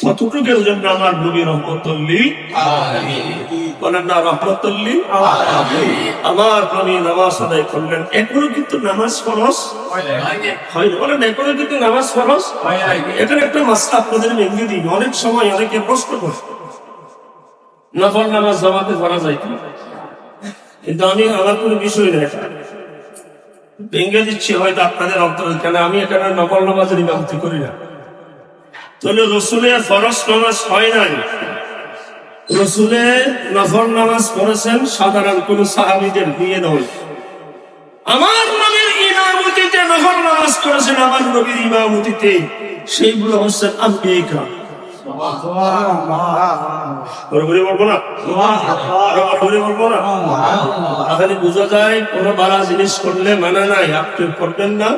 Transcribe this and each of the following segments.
ততটুকের জন্য আমার নবী রহমতুল্লি। বলেন না রহমতুল্লি? আমার নবী নামাজ আদায় করলেন। এখনও কিন্তু নামাজ ফরস হয় বলেন এখনও কিন্তু নামাজ ফরস এখানে একটা মাস্টার আপনাদের ভেঙে দিই অনেক সময় অনেকে প্রশ্ন করে। নফল নামাজ জমাতে যায় কি? কিন্তু আমি আমার কোনো বিষয় নেই এটা ভেঙে দিচ্ছি হয়তো আপনাদের অন্তর। কেন আমি এখানে নকল নামাজের ইমামতি করি না। তাহলে রসুলের ফরজ নামাজ হয় নাই। রসুলে নফর নামাজ পড়েছেন সাধারণ কোন সাহাবিদের বিয়ে নয়। আমার নবীর ইমামতিতে নফর নামাজ করেছেন আমার নবীর ইমামতিতে, সেইগুলো হচ্ছেন আম্বিকা যায়, কোন বালা জিনিস করলে মানে নাই, আপনি করবেন না,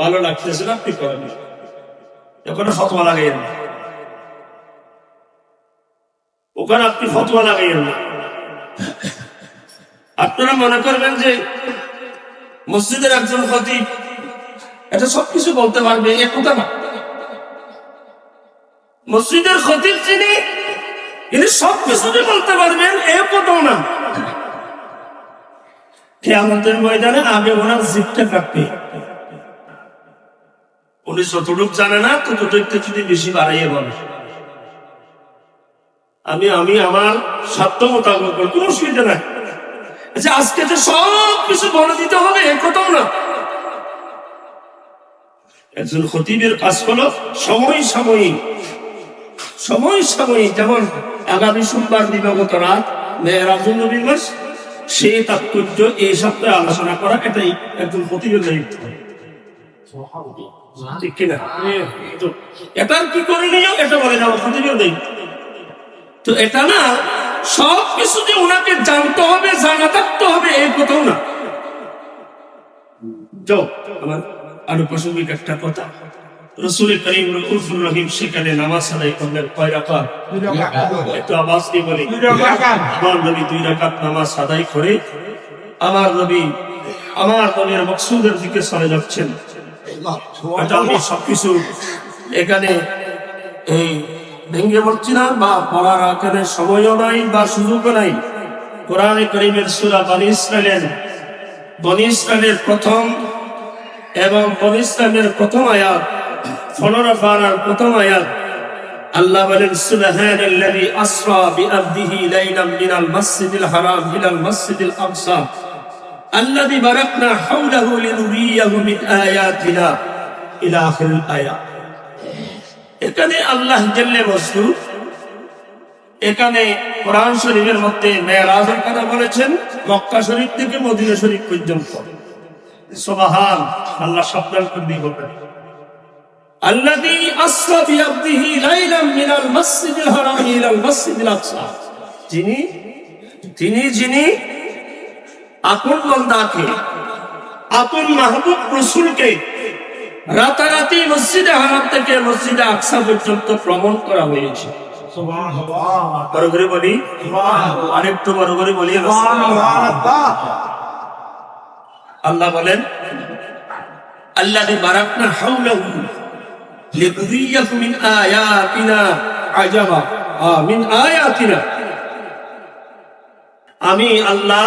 ভালো লাগতেছে না, আপনি করেন। ওখানে ফতোয়া লাগাইয়েন না। ওখানে আপনি ফতোয়া লাগাইয়েন না। আপনারা মনে করবেন যে মসজিদের একজন খতিব এটা সবকিছু বলতে পারবে এ কথা না। মসজিদের খতিব যিনি তিনি সব কিছুই বলতে পারবেন, এ কথাও না। কেয়ামতের ময়দানে আগে ওনার জিপটা কাটবে। উনি যতটুক জানে না ততটুকটা যদি বেশি বাড়াইয়ে বলে আমি আমি আমার স্বার্থ মোতাবেক বলি, কোনো অসুবিধা নাই। আচ্ছা আজকে যে সব কিছু বলে দিতে হবে এ কথাও না। একজন খতিবের কাজ হলো সময় সাময়িক। সময় সাময়িক যেমন আগামী সোমবার দিবাগত রাত মেয়েরাজুল নবীর মাস সে তাৎপর্য এই সপ্তাহে আলোচনা করা এটাই একজন খতিবের দায়িত্ব। ঠিক কিনা? তো এটার কি করে এটা বলে তো না সব কিছু যে ওনাকে জানতে হবে জানা থাকতে হবে এই কথাও না। যাও আমার আরও প্রাসঙ্গিক একটা কথা। রসুল করিম রকুলফুর রহিম সেখানে নামাজ আদায় করলেন কয় রাখা একটু আওয়াজ দিয়ে বলি। আমার নবী দুই রাকাত নামাজ আদায় করে আমার নবী আমার নবীর মকসুদের দিকে চলে যাচ্ছেন। আমি সবকিছু এখানে এই ভেঙ্গে পড়ছি না বা পড়ার আকারে সময়ও নাই বা সুযোগও নাই। কোরআনে করিমের সুরা বানি ইসরায়েলের বনি ইসরায়েলের প্রথম এবং বনি ইসরায়েলের প্রথম আয়াত, পনেরো পারার প্রথম আয়াত, আল্লাহ বলেন, সুবহানাল্লাযী আসরা বিআবদিহি লাইলাম মিনাল হারাম ইলাল আকসা। الذي باركنا حوله لنريه من آياتنا إلى آخر الآيات এখানে আল্লাহ জাল্লে বস্তু এখানে কোরআন শরীফের মধ্যে মেয়েরাজের কথা বলেছেন মক্কা শরীফ থেকে মদিনা শরীফ পর্যন্ত সোবাহান আল্লাহ শব্দান করে বলবেন الذي أسرى بعبده ليلا من المسجد الحرام إلى المسجد الأقصى যিনি তিনি যিনি আপন বন্দাকে, আপন মাহবুব রসুলকে রাতারাতি মসজিদে হারাম থেকে মসজিদে আকসা পর্যন্ত ভ্রমণ করা হয়েছে। মিন আমি আল্লাহ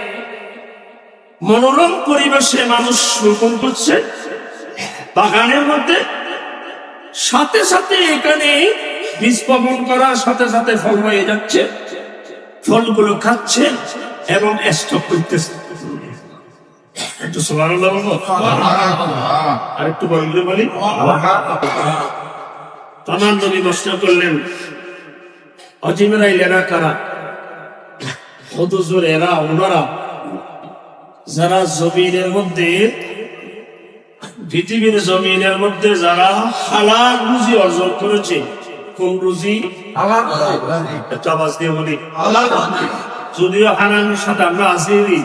মনোরম পরিবেশে মানুষ রোপণ করছে। বাগানের মধ্যে সাথে সাথে এখানে বীজ বপন করার সাথে সাথে ফল হয়ে যাচ্ছে। ফলগুলো খাচ্ছে এবং স্টক করতেছে। একটু আর বললে বলি। তামার নবী প্রশ্ন করলেন অজিমেরা এরা কারা? হদুজুর এরা ওনারা যারা জমিনের মধ্যে পৃথিবীর জমিনের মধ্যে যারা হালাল রুজি অর্জন করেছে কোন রুজি? আওয়াজ দিয়ে বলি। যদিও সাথে আমরা আসিনি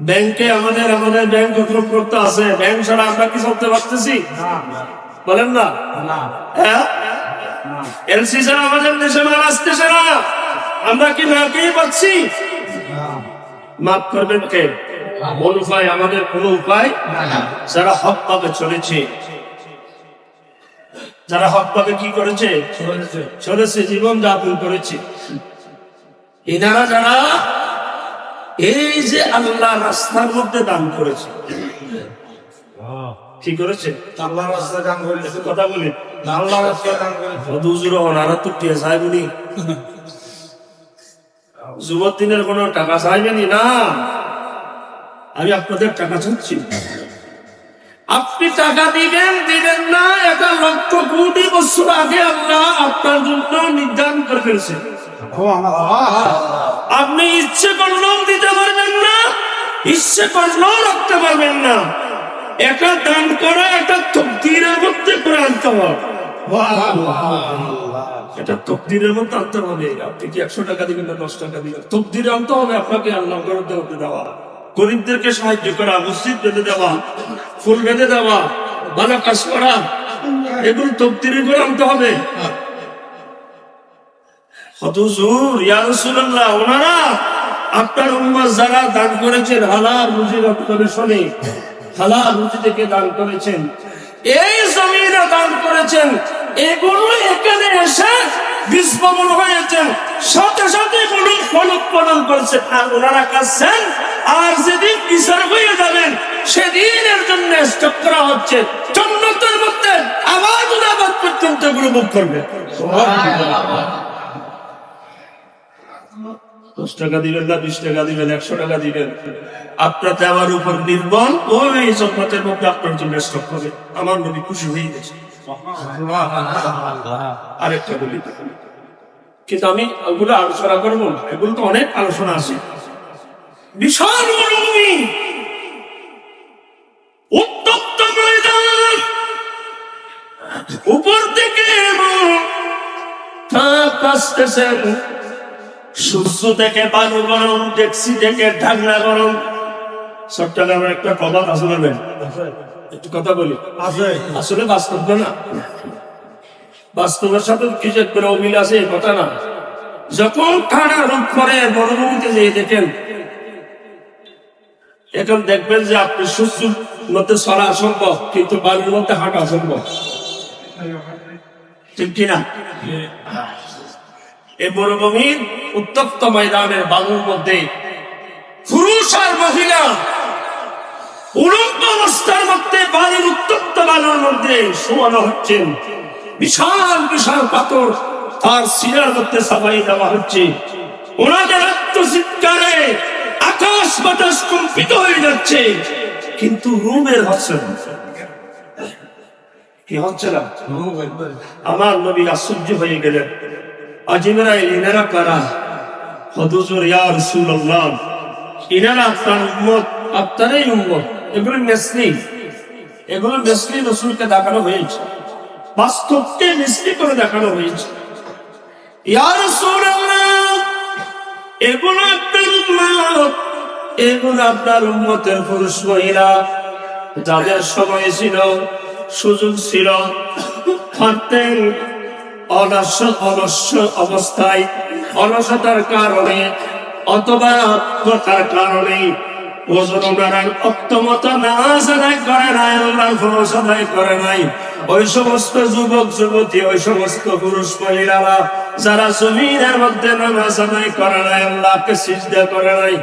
ব্যাংকে আমাদের আমাদের ব্যাংক করতে আছে ব্যাংক ছাড়া আমরা কি চলতে পারতেছি? বলেন না। হ্যাঁ? এলসি ছাড়া আমাদের দেশে মাল আসতেছে না। আমরা কি না খেয়ে পাচ্ছি? মাফ করবেন কে? কোন উপায় আমাদের কোন উপায় যারা হক পাবে চলেছে। যারা হক পাবে কি করেছে? চলেছে। জীবন যাপন করেছে। এনারা যারা এই যে আল্লাহ রাস্তার মধ্যে দান করেছে। কি করেছে? আল্লাহ রাস্তা দান করেছে। কথা বলি। আল্লাহ রাস্তা দান করেছে। ওনারা তো টিয়া চাইবেনি যুবক কোন টাকা চাইবেনি না? আমি আপনাদের টাকা চাচ্ছি আপনি টাকা দিবেন দিবেন না এটা লক্ষ কোটি বছর আগে আল্লাহ আপনার জন্য নির্ধারণ করে ফেলছে। আপনি ইচ্ছে করলেও দিতে পারবেন না, ইচ্ছে করলেও রাখতে পারবেন না। এটা দান করা এটা তকদিরের মধ্যে করে আনতে হবে এটা তকদিরের মধ্যে আনতে হবে। আপনি কি একশো টাকা দিবেন না দশ টাকা দিবেন? তকদিরে আনতে হবে আপনাকে আল্লাহ হতে দেওয়া। গরিবদেরকে সাহায্য করা, মসজিদ বেঁধে দেওয়া, ফুল বেঁধে দেওয়া ভালো কাজ করা, এগুলো তকদিরে করে আনতে হবে। আপনার উম্মাহ দান করেছেন, হালাল রুজি রক্তবে শোনে। হালাল করেছেন। এই দান করেছেন। এগুলো এখানে এসে বিস্ফোরণ সাথে সাথে করেছে আর ওনারা আর যেদিন বিচার হয়ে যাবেন সেদিনের জন্য করা হচ্ছে। মধ্যে আবার পর্যন্ত এগুলো বুক করবে। দশ টাকা দিবেন না, বিশ টাকা দিবেন, একশো টাকা দিবেন। আপনার দেওয়ার উপর নির্ভর ওই জগতের মধ্যে আপনার জন্য স্টক হবে। আমার নবী খুশি হয়ে গেছে। আরেকটা বলি। কিন্তু আমি ওগুলো আলোচনা করব না এগুলো তো অনেক আলোচনা আছে। বিশাল মরুভূমি উত্তপ্ত ময়দান। উপর থেকে তাপ সূর্য থেকে বালু গরম ট্যাক্সি থেকে ঢাকনা গরম। একটা একটু কথা বলি। আছে। আসলে বাস্তব না। বাস্তবের সাথে করে অমিল আছে কথা না। যখন পরে মরুভূমিতে যেয়ে দেখেন এখন দেখবেন যে আপনি সূর্যের মধ্যে সরা অসম্ভব কিন্তু বালুর মধ্যে হাঁটা অসম্ভব ঠিক কিনা এই মরুভূমির উত্তপ্ত ময়দানের বালুর মধ্যে পুরুষ আর মহিলা উলম্ব অবস্থার মধ্যে বালুর উত্তপ্ত বালুর মধ্যে শোয়ানো হচ্ছেন বিশাল বিশাল পাথর তার শিরার মধ্যে সাবাই দেওয়া হচ্ছে। ওনাদের আত্মচিৎকারে আকাশ বাতাস কম্পিত হয়ে যাচ্ছে। কিন্তু রুমের হচ্ছে। কি হচ্ছে না? আমার নবী আশ্চর্য হয়ে গেলেন। আজিমেরা ইনারা কারা? হদুজুর ইয়া রাসূলুল্লাহ। ইনারা আপনার উম্মত, আপনারই উম্মত। এগুলো মেসলি। এগুলো মেসলি রসুলকে দেখানো হয়েছে। বাস্তবকে মিসলি করে দেখানো হয়েছে। এগুলো আপনার উম্মত। এগুলো আপনার উম্মতের পুরুষ মহিলা। যাদের সময় ছিল, সুযোগ ছিল পারতেন অনস্য অনস্য অবস্থায় অলসতার কারণে অথবা কথার কারণে ওই সমস্ত যুবক, যুবতী, ওই সমস্ত পুরুষ মহিলারা যারা জমিনের মধ্যে নামাজ আদায় করে নাই, আল্লাহকে সিজদা করে নাই,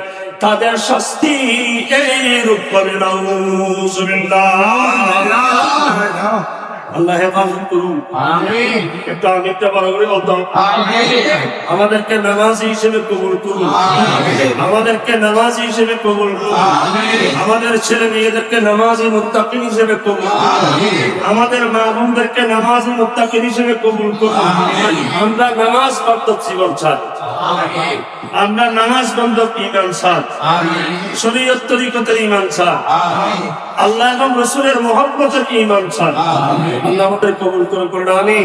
তাদের শাস্তি এই রূপ করে নাউজুবিল্লাহ। আল্লাহ হেফাজত করুন। আমিন। একটু আমি বড় করে বলতাম আমিন। আমাদেরকে নামাজি হিসেবে কবুল করুন। আমাদেরকে নামাজি হিসেবে কবুল করুন। আমাদের ছেলে মেয়েদেরকে নামাজি মুত্তাকিন হিসেবে কবুল আমাদের মা বোনদেরকে নামাজি মুত্তাকিন হিসেবে কবুল করুন। আমরা নামাজ বান্ধব জীবন চাই আমরা নামাজ বান্ধব ইমান চাই শরীয়ত তরিকতের ইমান চাই আল্লাহ এবং রসুলের মোহাম্মতের ইমান চাই আল্লাহ কবুল করুন আমি